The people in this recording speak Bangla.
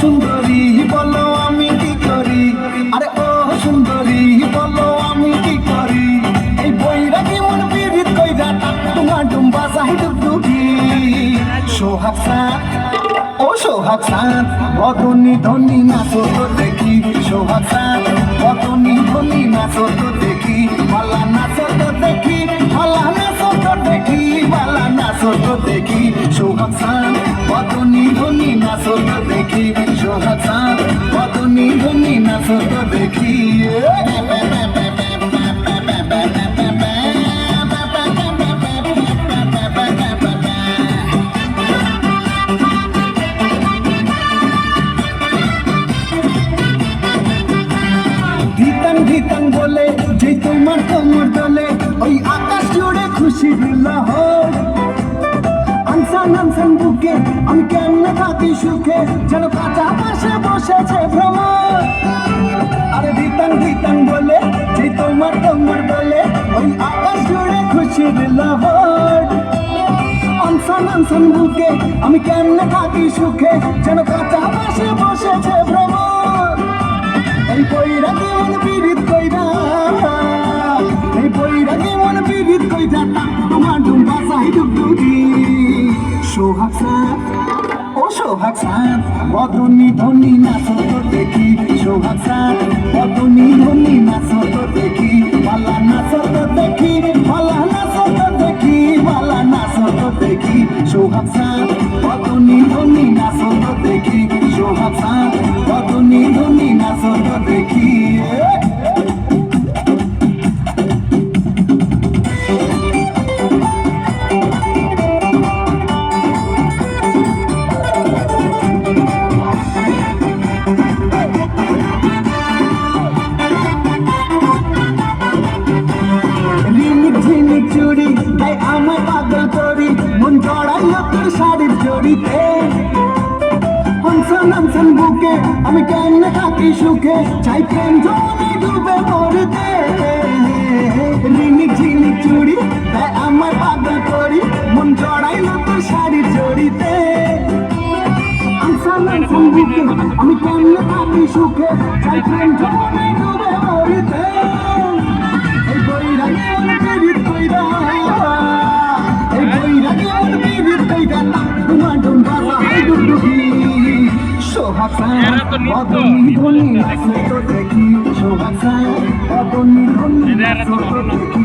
সুন্দরী, বলো আমি কি করি? আরে ও সুন্দরী, বলো আমি কি করি? এই বইরা কি মন বিরিত কইরা তোমার ডুম্বা চাহি ডুবডুবি সোহাগ সোহাগ সাত বদনি ধনি নাচো তো দেখি, সোহাগ সাত বদনি ধনি নাচো তো দেখি, মালা নাচো তো দেখি, মালা নাচো তো দেখি, মালা নাচো তো দেখি, সোহাগ ধিতাং ধিতাং বলে, যে তোমার কোমর দলে, ওই আকাশ জুড়ে খুশি দিল আনসান আনসান বুকে, আমি কেমনে থাকি সুখে, যেন কাঁচা পাশে বসেছে ভ্রমণ আরে ধিতাং ধিতাং বলে, যে তোমার কোমর দলে, ওই আকাশ জুড়ে খুশি দিল আনসান আনসান বুকে, আমি কেমনে থাকি সুখে, যেন কাঁচা সোহাগ সাত ও সোহাগ সাত বদনি ধনি নাচ তো দেখি, সোহাগ সাত বদনি ধনি নাচ তো দেখি, পালা নাচ তো দেখি, পালা নাচ তো দেখি, পালা নাচ তো দেখি, সোহাগ সাত বদনি ধনি নাচ তো দেখি, সোহাগ সাত আমায় পাগল করি মন জড়াইল তোর শাড়ির জড়িতে। হনসন হনসন বুকে আমি কেমনে থাকি সুখে? চাই প্রেম জলে ডুবে মরতে। রিমিক ঝিমিক চুরি, তাই আমায় পাগল করি, মন জড়াইল তোর শাড়ির জড়িতে। হনসন হনসন বুকে আমি কেমনে থাকি সুখে? চাই প্রেম জলে ডুবে মরতে। ধনী ধনি তো দেখি না। দেখি